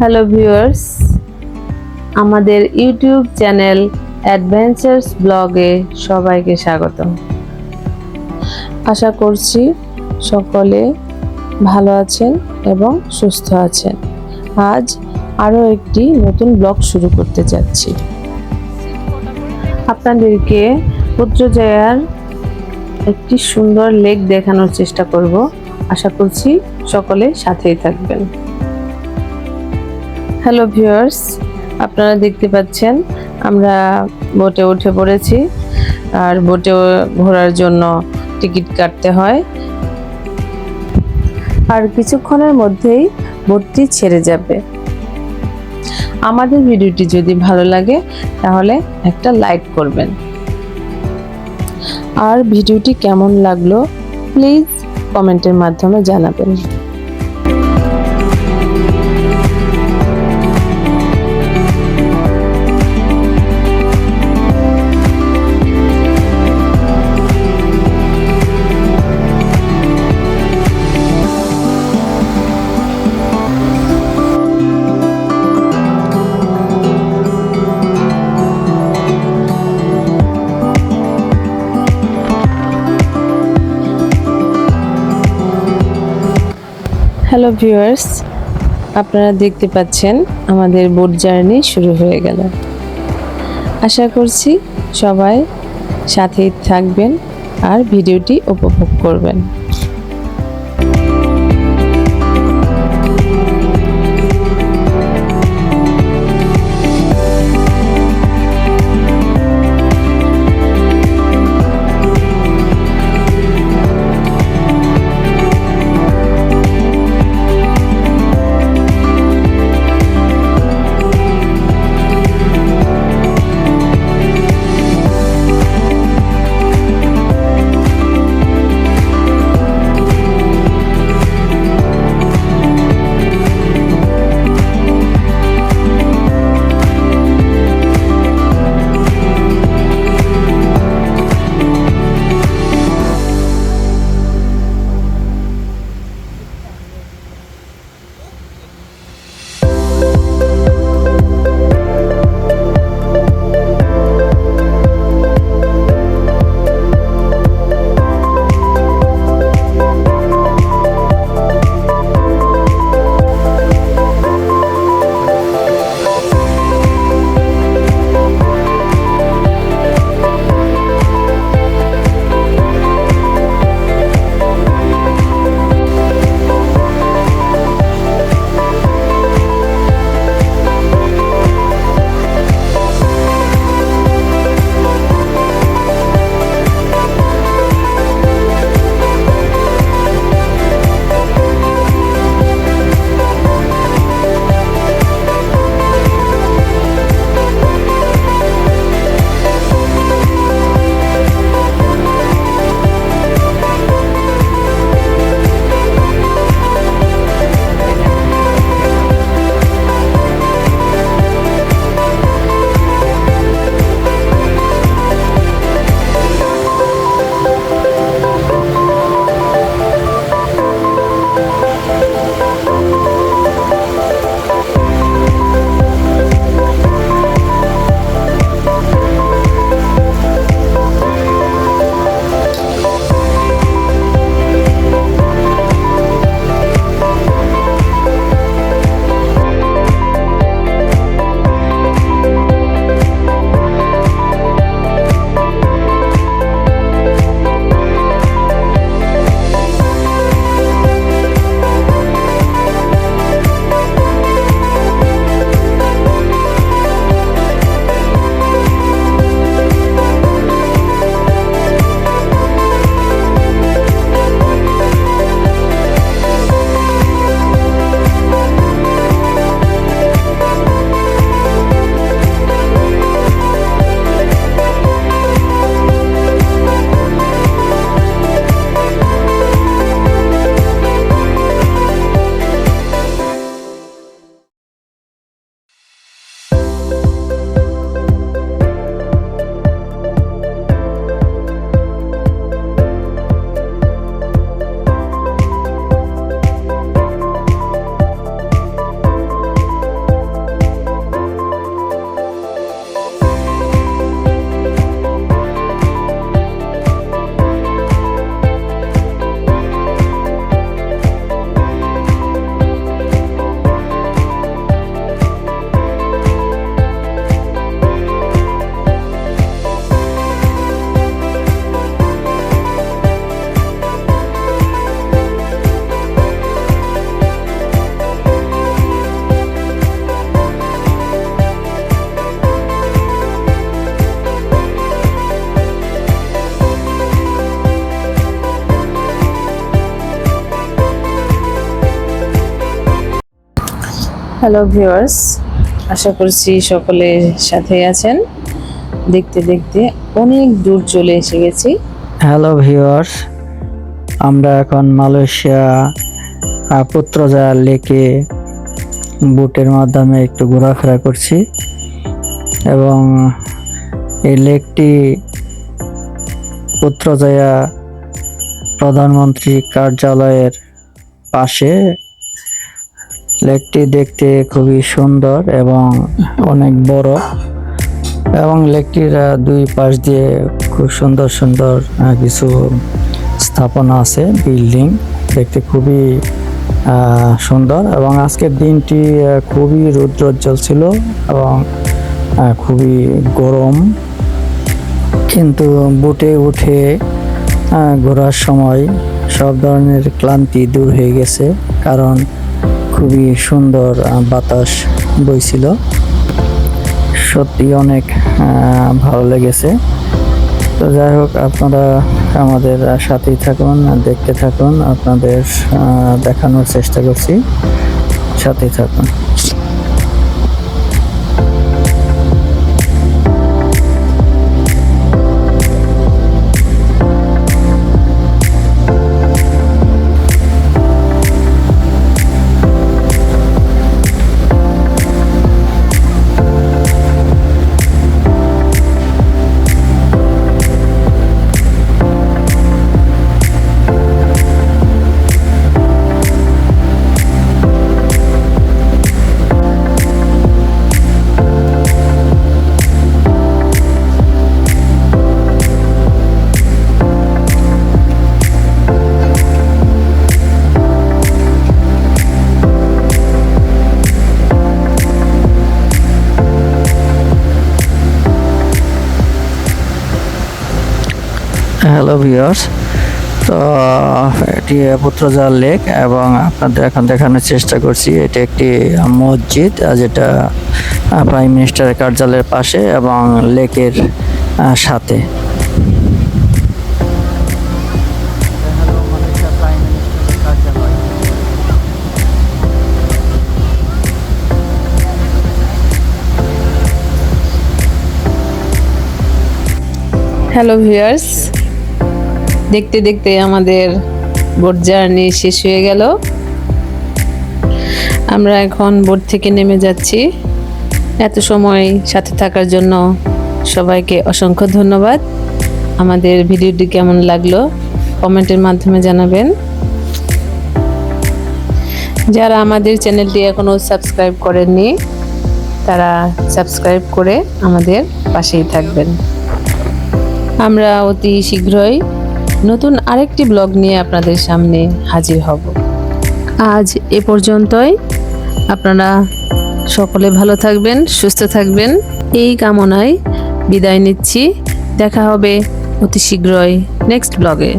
Hello viewers আমাদের YouTube channel adventures ব্লগে সবাইকে স্বাগত আশা করছি সকলে ভালো আছেন এবং সুস্থ আছেন। আজ আরও একটি নতুন ব্লগ শুরু করতে যাচ্ছি। আপনাদেরকে পুত্রজয়ার একটি সুন্দর লেক দেখানোর চেষ্টা করব। আশা করছি সকলে সাথেই থাকবেন। হ্যালো ভিউয়ার্স আপনারা দেখতে পাচ্ছেন, আমরা বোটে উঠে পড়েছি। আর বোটে ঘোরার জন্য টিকিট কাটতে হয়। আর কিছুক্ষণের মধ্যেই বোটটি ছেড়ে যাবে। আমাদের ভিডিওটি যদি ভালো লাগে, তাহলে একটা লাইক করবেন। আর ভিডিওটি কেমন লাগল প্লিজ কমেন্টের মাধ্যমে জানাবেন। হ্যালো ভিউয়ার্স আপনারা দেখতে পাচ্ছেন, আমাদের বোট জার্নি শুরু হয়ে গেল। আশা করছি সবাই সাথেই থাকবেন আর ভিডিওটি উপভোগ করবেন। হ্যালো ভিউয়ার্স আশা করছি সকলে সাথে আছেন। দেখতে দেখতে অনেক দূর চলে এসে গেছি। হ্যালো ভিউয়ার্স আমরা এখন মালয়েশিয়া পুত্রজা লেকে বোটের মাধ্যমে একটু ঘোরাফেরা করছি। এবং এই লেকটি পুত্রজয়া প্রধানমন্ত্রী কার্যালয়ের পাশে লেকটি দেখতে খুবই সুন্দর এবং অনেক বড়। এবং লেকটির দুই পাশ দিয়ে খুব সুন্দর সুন্দর কিছু স্থাপনা আছে, বিল্ডিং। দেখতে খুবই সুন্দর এবং আজকের দিনটি খুবই রৌদ্রোজ্জ্বল ছিল এবং খুবই গরম। কিন্তু বুটে উঠে ঘোরার সময় সব ধরনের ক্লান্তি দূর হয়ে গেছে, কারণ খুবই সুন্দর বাতাস বইছিল। সত্যি অনেক ভালো লেগেছে। তো যাই হোক, আপনারা আমাদের সাথেই থাকুন, দেখতে থাকুন, আপনাদের দেখানোর চেষ্টা করছি। সাথেই থাকুন। Hello viewers. তো, এটি পুত্রজাল লেক এবং আপনাদের এখন দেখানোর চেষ্টা করছি, এটি একটি মসজিদ যেটা প্রাইম মিনিস্টারের কার্যালয়ের পাশে এবং লেকের সাথে। হ্যালো ভিউয়ার্স দেখতে দেখতে আমাদের বোট জার্নি শেষ হয়ে গেল। আমরা এখন বোট থেকে নেমে যাচ্ছি। এত সময় সাথে থাকার জন্য সবাইকে অসংখ্য ধন্যবাদ। আমাদের ভিডিওটি কেমন লাগল কমেন্টের মাধ্যমে জানাবেন। যারা আমাদের চ্যানেলটি এখনও সাবস্ক্রাইব করেননি, তারা সাবস্ক্রাইব করে আমাদের পাশেই থাকবেন। আমরা অতি শীঘ্রই নতুন আরেকটি ব্লগ নিয়ে আপনাদের সামনে হাজির হব। আজ এ পর্যন্তই। আপনারা সকলে ভালো থাকবেন, সুস্থ থাকবেন। এই কামনায় বিদায় নিচ্ছি। দেখা হবে অতি শীঘ্রই নেক্সট ব্লগে।